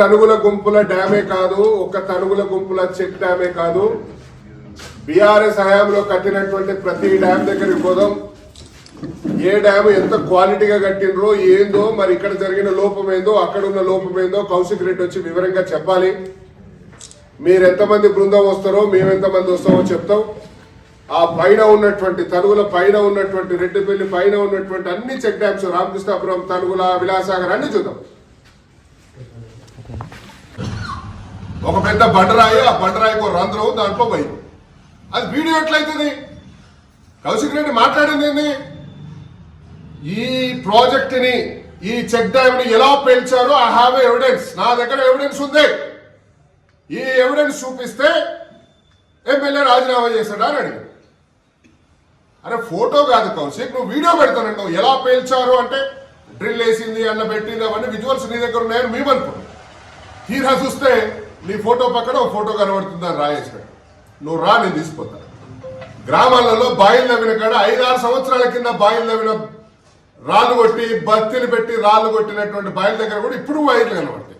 తనుగుల గుంపుల డ్యామే కాదు ఒక తనుగుల గుంపుల చెక్ డ్యామే కాదు. బీఆర్ఎస్ హయాంలో కట్టినటువంటి ప్రతి డ్యామ్ దగ్గరికి పోదాం. ఏ డ్యామ్ ఎంత క్వాలిటీగా కట్టినరో ఏందో మరి ఇక్కడ జరిగిన లోపం ఏందో అక్కడ ఉన్న లోపం ఏందో కౌశిక్ రెడ్డి వచ్చి వివరంగా చెప్పాలి. మీరు ఎంతమంది బృందం వస్తారో మేము ఎంతమంది వస్తామో చెప్తాం. ఆ పైన ఉన్నటువంటి తనుగుల పైన ఉన్నటువంటి రెడ్డిపల్లి పైన ఉన్నటువంటి అన్ని చెక్ డ్యామ్స్ రామకృష్ణాపురం తనుగుల విలాసాగర్ అన్ని చూద్దాం. ఒక పెద్ద బండరాయి ఆ బండరాయికి ఒక రంధ్రం దాంట్లో పోయి. అది వీడియో ఎట్లయితుంది? కౌశిక్ రెడ్డి మాట్లాడింది ఏంది? ఈ ప్రాజెక్టుని ఈ చెక్ డ్యామ్ని ఎలా పేల్చారో ఐ హావ్ ఎవిడెన్స్ నా దగ్గర ఎవిడెన్స్ ఉంది. ఈ ఎవిడెన్స్ చూపిస్తే ఎమ్మెల్యే రాజీనామా చేశాడా అని అడిగాడు. అరే ఫోటో కాదు కౌశిక్ నువ్వు వీడియో పెడతానంటావు. ఎలా పేల్చారు అంటే డ్రిల్ వేసింది అన్న పెట్టింది అవన్నీ విజువల్స్ నీ దగ్గర ఉన్నాయని మేము అనుకున్నాం. తీరా చూస్తే నీ ఫోటో పక్కన ఒక ఫోటో కనబడుతుందని రాయేశాడు నువ్వు రా నేను తీసుకుపోతా. గ్రామాలలో బాయిలు నవ్విన కాడ ఐదారు సంవత్సరాల కింద బాయిలు నవ్విన రాళ్ళు కొట్టి బత్తిని పెట్టి రాళ్ళు కొట్టినటువంటి బాయిల దగ్గర కూడా ఇప్పుడు వైర్లు కనబడతాయి.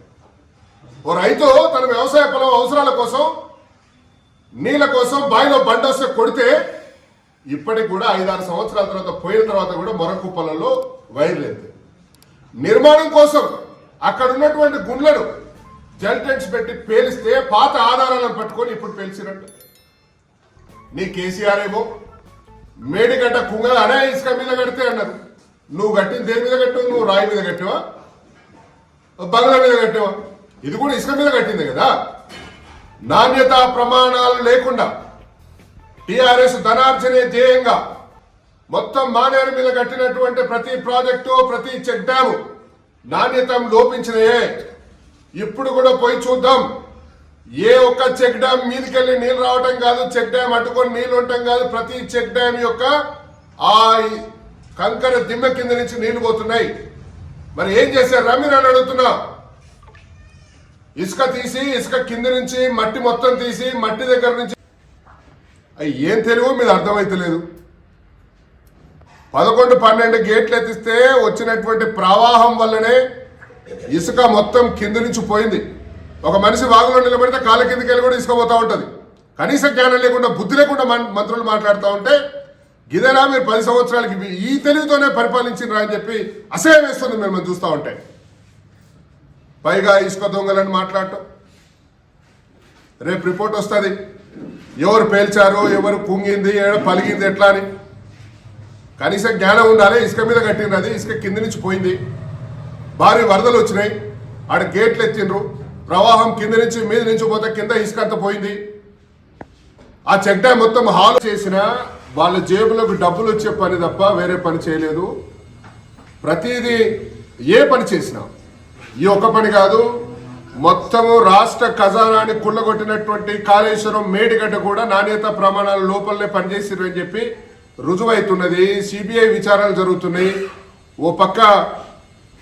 ఓ రైతు తన వ్యవసాయ పొలం అవసరాల కోసం నీళ్ళ కోసం బాయిలో బండ వస్తే కొడితే ఇప్పటికి కూడా ఐదారు సంవత్సరాల తర్వాత పోయిన తర్వాత కూడా మొరకుప్పలలో వైర్లు ఎత్తాయి. నిర్మాణం కోసం అక్కడ ఉన్నటువంటి గుండ్లను జల్ టెంట్స్ పెట్టి పేలిస్తే పాత ఆధారాలను పట్టుకొని ఇప్పుడు పేల్చినట్టు. నీ కేసీఆర్ ఏమో మేడిగడ్డ కుంగ అనే ఇసుక మీద కడితే అన్నారు. నువ్వు కట్టింది దేని మీద కట్టావు? నువ్వు రాయి మీద కట్టావా? బంగ్లా మీద కట్టావా? ఇది కూడా ఇసుక మీద కట్టింది కదా? నాణ్యత ప్రమాణాలు లేకుండా టిఆర్ఎస్ ధనార్జనే ధ్యేయంగా మొత్తం మానేరు మీద కట్టినటువంటి ప్రతి ప్రాజెక్టు ప్రతి చెక్ డ్యాము నాణ్యత లోపించినయే. ఇప్పుడు కూడా పోయి చూద్దాం. ఏ ఒక్క చెక్ డ్యామ్ మీదకెళ్ళి నీళ్ళు రావటం కాదు చెక్ డ్యామ్ అడ్డుకొని నీళ్ళు ఉండటం కాదు. ప్రతి చెక్ డ్యామ్ యొక్క ఆ కంకర దిమ్మ కింద నుంచి నీళ్ళు పోతున్నాయి. మరి ఏం చేశారు? రమ్మి అని అడుగుతున్నా. ఇసుక తీసి ఇసుక కింద నుంచి మట్టి మొత్తం తీసి మట్టి దగ్గర నుంచి. అవి ఏం తెలివో మీద అర్థమైతలేదు పదకొండు పన్నెండు గేట్లు ఎత్తిస్తే వచ్చినటువంటి ప్రవాహం వల్లనే ఇసుక మొత్తం కింద నుంచి పోయింది. ఒక మనిషి వాగులో నిలబడితే కాళ్ళ కిందకి వెళ్ళి కూడా ఇసుక పోతా ఉంటుంది. కనీస జ్ఞానం లేకుండా బుద్ధి లేకుండా మం- మంత్రులు మాట్లాడుతూ ఉంటే గిదేనా మీరు పది సంవత్సరాలకి ఈ తెలివితోనే పరిపాలించినరా అని చెప్పి అసహ్యం వేస్తుంది మేము చూస్తూ ఉంటే. పైగా ఇసుక దొంగలని మాట్లాడటం. రేపు రిపోర్ట్ వస్తుంది. ఎవరు పేల్చారు ఎవరు కుంగింది ఏడ పలిగింది ఎట్లా అని. కనీసం జ్ఞానం ఉండాలి ఇసుక మీద కట్టినది ఇసుక కింద నుంచి పోయింది. భారీ వరదలు వచ్చినాయి. ఆడ గేట్లు ఎత్తిండ్రు. ప్రవాహం కింద నుంచి మీద నుంచి పోతే కింద ఇసుకంత పోయింది. ఆ చెక్ డ్యామ్ మొత్తం హాల్ చేసిన వాళ్ళ జేబులకు డబ్బులు వచ్చే పని తప్ప వేరే పని చేయలేదు. ప్రతిదీ ఏ పని చేసినా. ఈ ఒక్క పని కాదు మొత్తము రాష్ట్ర ఖజానాన్ని కుళ్ళగొట్టినటువంటి కాళేశ్వరం మేడిగడ్డ కూడా నాణ్యత ప్రమాణాల లోపలనే పనిచేసిరని చెప్పి రుజువైతున్నది. సిబిఐ విచారణలు జరుగుతున్నాయి. ఓ పక్క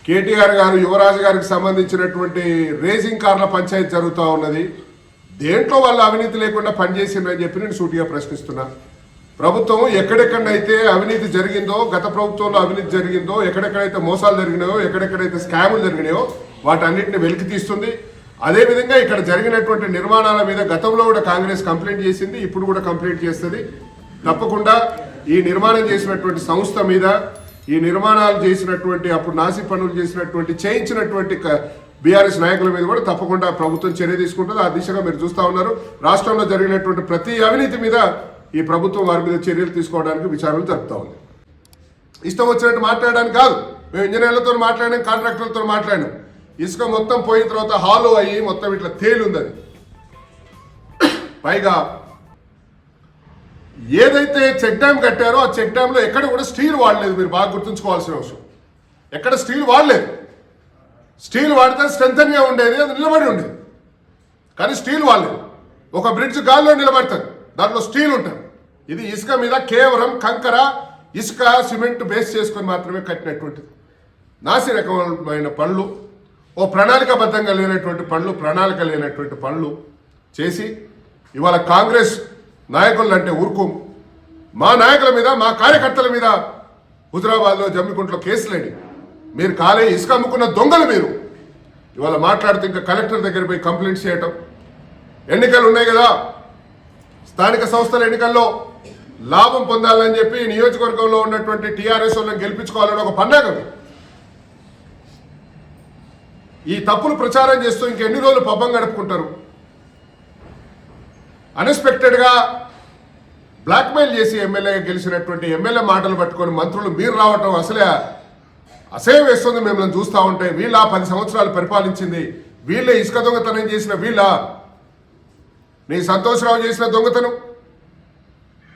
కేటీఆర్ గారు యువరాజు గారికి సంబంధించినటువంటి రేసింగ్ కార్ల పంచాయతీ జరుగుతూ ఉన్నది. దేంట్లో వాళ్ళు అవినీతి లేకుండా పనిచేసిండ్రని చెప్పి నేను సూటిగా ప్రశ్నిస్తున్నా. ప్రభుత్వం ఎక్కడెక్కడైతే అవినీతి జరిగిందో గత ప్రభుత్వంలో అవినీతి జరిగిందో ఎక్కడెక్కడైతే మోసాలు జరిగినాయో ఎక్కడెక్కడైతే స్కాములు జరిగినాయో వాటన్నిటిని వెలికి తీస్తుంది. అదేవిధంగా ఇక్కడ జరిగినటువంటి నిర్మాణాల మీద గతంలో కూడా కాంగ్రెస్ కంప్లైంట్ చేసింది ఇప్పుడు కూడా కంప్లైంట్ చేస్తుంది. తప్పకుండా ఈ నిర్మాణం చేసినటువంటి సంస్థ మీద ఈ నిర్మాణాలు చేసినటువంటి అప్పుడు నాసి పనులు చేసినటువంటి చేయించినటువంటి బీఆర్ఎస్ నాయకుల మీద కూడా తప్పకుండా ప్రభుత్వం చర్య తీసుకుంటుంది. ఆ దిశగా మీరు చూస్తా ఉన్నారు. రాష్ట్రంలో జరిగినటువంటి ప్రతి అవినీతి మీద ఈ ప్రభుత్వం వారి మీద చర్యలు తీసుకోవడానికి విచారణలు జరుపుతూ ఉంది. ఇష్టం వచ్చినట్టు మాట్లాడడానికి కాదు. మేము ఇంజనీర్లతో మాట్లాడినాం కాంట్రాక్టర్లతో మాట్లాడినాం. ఇసుక మొత్తం పోయిన తర్వాత హాలో అయ్యి మొత్తం ఇట్లా తేలుంది అది. పైగా ఏదైతే చెక్ డ్యామ్ కట్టారో ఆ చెక్ డ్యామ్లో ఎక్కడ కూడా స్టీల్ వాడలేదు మీరు బాగా గుర్తుంచుకోవాల్సిన అవసరం. ఎక్కడ స్టీల్ వాడలేదు. స్టీల్ వాడితే స్ట్రెంగ్ ఉండేది అది నిలబడి ఉండేది. కానీ స్టీల్ వాడలేదు. ఒక బ్రిడ్జ్ గాల్లో నిలబడతారు. దాంట్లో స్టీల్ ఉంటుంది. ఇది ఇసుక మీద కేవలం కంకర ఇసుక సిమెంట్ బేస్ చేసుకొని మాత్రమే కట్టినటువంటిది. నాసిరకమైన పనులు ఓ ప్రణాళికాబద్ధంగా లేనటువంటి పనులు ప్రణాళిక లేనటువంటి పనులు చేసి ఇవాళ కాంగ్రెస్ నాయకులు అంటే ఊరుకోం. మా నాయకుల మీద మా కార్యకర్తల మీద హుజరాబాద్లో జమ్మికుంట్లో కేసులేండి మీరు కాలే ఇసుక అమ్ముకున్న దొంగలు మీరు. ఇవాళ మాట్లాడుతూ ఇంకా కలెక్టర్ దగ్గర పోయి కంప్లైంట్స్ చేయటం. ఎన్నికలు ఉన్నాయి కదా. స్థానిక సంస్థల ఎన్నికల్లో లాభం పొందాలని చెప్పి నియోజకవర్గంలో ఉన్నటువంటి టీఆర్ఎస్ వాళ్ళని గెలిపించుకోవాలని ఒక పండగ. ఈ తప్పులు ప్రచారం చేస్తూ ఇంకెన్ని రోజులు పబ్బం గడుపుకుంటారు? అన్ఎక్స్పెక్టెడ్గా బ్లాక్మెయిల్ చేసి ఎమ్మెల్యేగా గెలిచినటువంటి ఎమ్మెల్యే మాటలు పట్టుకొని మంత్రులు మీరు రావటం అసలే అసహ్యం వేస్తుంది మిమ్మల్ని చూస్తూ ఉంటే. వీళ్ళ పది సంవత్సరాలు పరిపాలించింది. వీళ్ళే ఇసుక దొంగతనం చేసిన వీళ్ళ. నీ సంతోషరావు చేసిన దొంగతనం.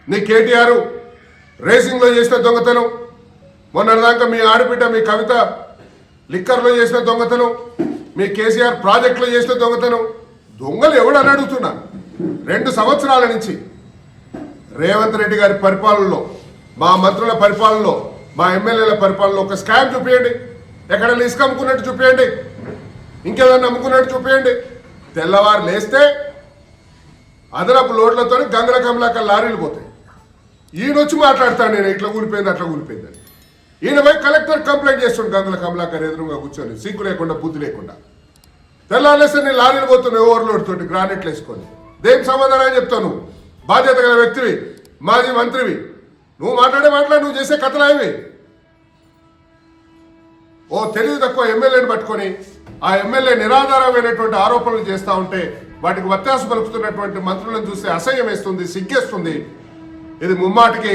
నీ కేటీఆర్ రేసింగ్లో చేసిన దొంగతనం. మొన్నటిదాకా మీ ఆడబిడ్డ మీ కవిత లిక్కర్లో చేసిన దొంగతనం. మీ కేసీఆర్ ప్రాజెక్టులో చేసిన దొంగతనం. దొంగలు ఎవడని అడుగుతున్నా? రెండు సంవత్సరాల నుంచి రేవంత్ రెడ్డి గారి పరిపాలనలో మా మంత్రుల పరిపాలనలో మా ఎమ్మెల్యేల పరిపాలనలో ఒక స్కామ్ చూపించండి ఎక్కడైనా ఇసుక అమ్ముకున్నట్టు చూపించండి ఇంకేదన్నా అమ్ముకున్నట్టు చూపించండి తెల్లవారు లేస్తే అదనపు లోడ్లతో గంగల కమలాక లారీలు పోతాయి. ఈయన వచ్చి మాట్లాడతాను నేను ఇట్లా కూలిపోయింది అట్లా కూలిపోయిందని ఈయన పోయి కలెక్టర్ కంప్లైంట్ చేస్తుండే గంగల కమలాకర్ ఎదురుగా కూర్చొని సిగ్గు లేకుండా బుద్ధి లేకుండా. తెల్లారేస్తే నేను లారీలు పోతున్నాయి ఓవర్లోడ్ తోటి గ్రానైట్లు వేసుకొని. దేనికి సమాధానం చెప్తావు నువ్వు? బాధ్యత గల వ్యక్తివి మాజీ మంత్రివి. నువ్వు మాట్లాడే మాట్లాడి నువ్వు చేసే కథలు ఓ తెలివి తక్కువ ఎమ్మెల్యేని పట్టుకొని ఆ ఎమ్మెల్యే నిరాధారమైనటువంటి ఆరోపణలు చేస్తూ ఉంటే వాటికి వ్యత్యాసం పలుకుతున్నటువంటి మంత్రులను చూస్తే అసహ్యం వేస్తుంది సిగ్గేస్తుంది. ఇది ముమ్మాటికి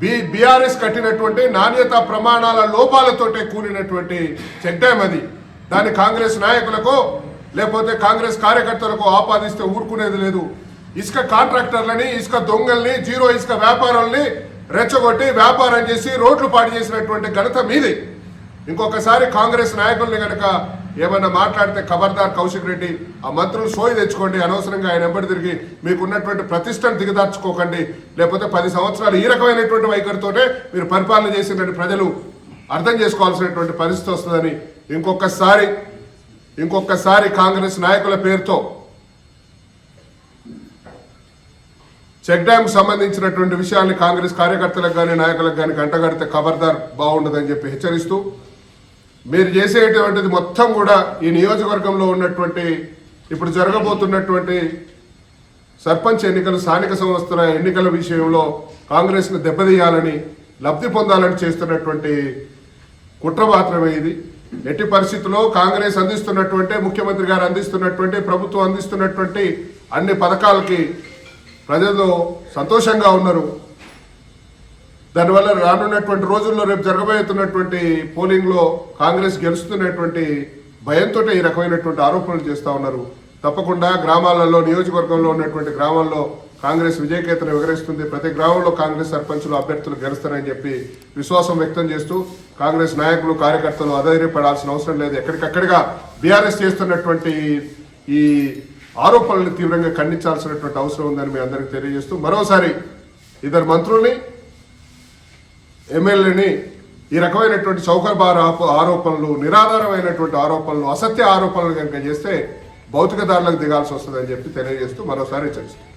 బి బీఆర్ఎస్ కట్టినటువంటి నాణ్యత ప్రమాణాల లోపాలతోటే కూడినటువంటి చెడ్డామది దాన్ని కాంగ్రెస్ నాయకులకు లేకపోతే కాంగ్రెస్ కార్యకర్తలకు ఆపాదిస్తే ఊరుకునేది లేదు. ఇసుక కాంట్రాక్టర్లని ఇసుక దొంగల్ని జీరో ఇసుక వ్యాపారుల్ని రెచ్చగొట్టి వ్యాపారం చేసి రోడ్లు పాడు చేసినటువంటి ఘనత మీది. ఇంకొకసారి కాంగ్రెస్ నాయకుల్ని కనుక ఏమన్నా మాట్లాడితే ఖబర్దార్ కౌశిక్ రెడ్డి ఆ మంత్రులు సోయి తెచ్చుకోండి అనవసరంగా ఆయన ఎంబడి తిరిగి మీకున్నటువంటి ప్రతిష్టను దిగదార్చుకోకండి. లేకపోతే పది సంవత్సరాలు ఈ రకమైనటువంటి వైఖరితోనే మీరు పరిపాలన చేసినటువంటి ప్రజలు అర్థం చేసుకోవాల్సినటువంటి పరిస్థితి వస్తుందని ఇంకొకసారి ఇంకొకసారి కాంగ్రెస్ నాయకుల పేరుతో చెక్ డ్యామ్ సంబంధించినటువంటి విషయాన్ని కాంగ్రెస్ కార్యకర్తలకు కానీ నాయకులకు కానీ గంటగడితే ఖబర్దార్ బాగుండదని చెప్పి హెచ్చరిస్తూ మీరు చేసేటువంటిది మొత్తం కూడా ఈ నియోజకవర్గంలో ఉన్నటువంటి ఇప్పుడు జరగబోతున్నటువంటి సర్పంచ్ ఎన్నికలు స్థానిక సంస్థల ఎన్నికల విషయంలో కాంగ్రెస్ను దెబ్బతీయాలని లబ్ధి పొందాలని చేస్తున్నటువంటి కుట్ర మాత్రమే ఇది. ఎట్టి పరిస్థితుల్లో కాంగ్రెస్ అందిస్తున్నటువంటి ముఖ్యమంత్రి గారు అందిస్తున్నటువంటి ప్రభుత్వం అందిస్తున్నటువంటి అన్ని పథకాలకి ప్రజలు సంతోషంగా ఉన్నారు. దానివల్ల రానున్నటువంటి రోజుల్లో రేపు జరగబోతున్నటువంటి పోలింగ్లో కాంగ్రెస్ గెలుస్తున్నటువంటి భయంతో ఈ రకమైనటువంటి ఆరోపణలు చేస్తూ ఉన్నారు. తప్పకుండా గ్రామాలలో నియోజకవర్గంలో ఉన్నటువంటి గ్రామాల్లో కాంగ్రెస్ విజయకేతను వివరిస్తుంది ప్రతి గ్రామంలో కాంగ్రెస్ సర్పంచులు అభ్యర్థులు గెలుస్తారని చెప్పి విశ్వాసం వ్యక్తం చేస్తూ కాంగ్రెస్ నాయకులు కార్యకర్తలు అధైర్యపడాల్సిన అవసరం లేదు. ఎక్కడికక్కడిగా బీఆర్ఎస్ చేస్తున్నటువంటి ఈ ఆరోపణలను తీవ్రంగా ఖండించాల్సినటువంటి అవసరం ఉందని మీ అందరికీ తెలియజేస్తూ మరోసారి ఇద్దరు మంత్రుల్ని ఎమ్మెల్యేని ఈ రకమైనటువంటి చౌకబార ఆరోపణలు నిరాధారమైనటువంటి ఆరోపణలు అసత్య ఆరోపణలు కనుక చేస్తే భౌతిక దారులకు దిగాల్సి వస్తుందని చెప్పి తెలియజేస్తూ మరోసారి హెచ్చరిస్తాం